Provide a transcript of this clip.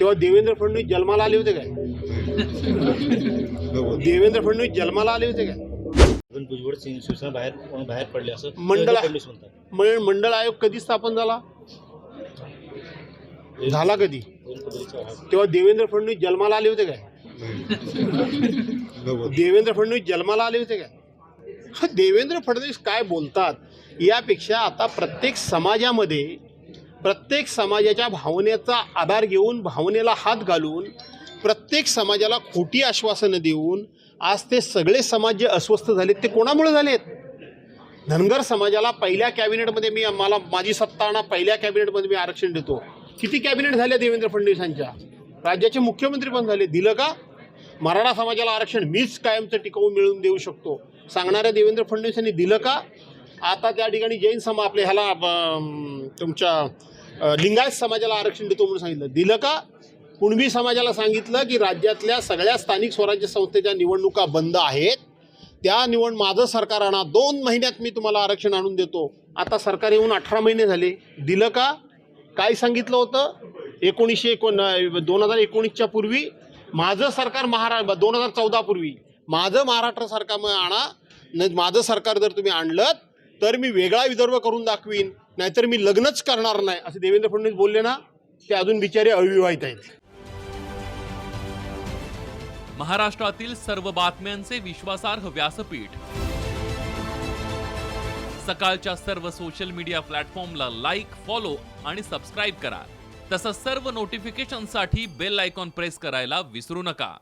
तेव्हा देवेंद्र फडणवीस जन्माला आले होते काय? देवेंद्र फडणवीस जन्माला आले होते काय? भुजबळ शिवसेना बाहेर बाहेर पडले असं मंडळ- मंडळ आयोग कधी स्थापन झाला? झाला कधी. तेव्हा देवेंद्र फडणवीस जन्माला आले होते काय? देवेंद्र फडणवीस जन्माला आले होते काय? देवेंद्र फडणवीस काय बोलतात? यापेक्षा आता प्रत्येक समाजामध्ये प्रत्येक समाजाच्या भावनेचा आधार घेऊन भावनेला हात घालून प्रत्येक समाजाला खोटी आश्वासनं देऊन आज ते सगळे समाज जे अस्वस्थ झालेत ते कोणामुळे झालेत? धनगर समाजाला पहिल्या कॅबिनेटमध्ये मी मला माझी सत्ता आणा पहिल्या कॅबिनेटमध्ये मी आरक्षण देतो. किती कॅबिनेट झाल्या देवेंद्र फडणवीसांच्या? राज्याचे मुख्यमंत्री पण झाले. दिलं का? मराठा समाजाला आरक्षण मीच कायमचं टिकवून मिळवून देऊ शकतो. सांगणाऱ्या देवेंद्र फडणवीसांनी दिलं का? आता त्या ठिकाणी जैन समा आपल्या ह्याला तुमच्या लिंगायत समाजाला आरक्षण देतो म्हणून सांगितलं. दिलं का? कुणबी समाजाला सांगितलं की राज्यातल्या सगळ्या स्थानिक स्वराज्य संस्थेच्या निवडणुका बंद आहेत. त्या निवड माझं सरकार आणा. दोन महिन्यात मी तुम्हाला आरक्षण आणून देतो. आता सरकार येऊन अठरा महिने झाले. दिलं का? काय सांगितलं होतं? एकोणीसशे एकोण दोन हजार एकोणीसच्या पूर्वी माझं सरकार महारा दोन हजार चौदापूर्वी माझं महाराष्ट्र सरकार मग आणा. न माझं सरकार जर तुम्ही आणलं तर मी वेगळा विदर्भ करून दाखवीन नाहीतर मी लग्नच करणार नाही असे देवेंद्र फडणवीस बोलले ना ते अजून बिचारे अविवाहित आहेत. महाराष्ट्रातील सर्व बातम्यांचे विश्वासार्ह व्यासपीठ. सकाळच्या सर्व सोशल मीडिया प्लॅटफॉर्मला लाईक फॉलो आणि सबस्क्राईब करा. तसंच सर्व नोटिफिकेशनसाठी बेल आयकॉन प्रेस करायला विसरू नका.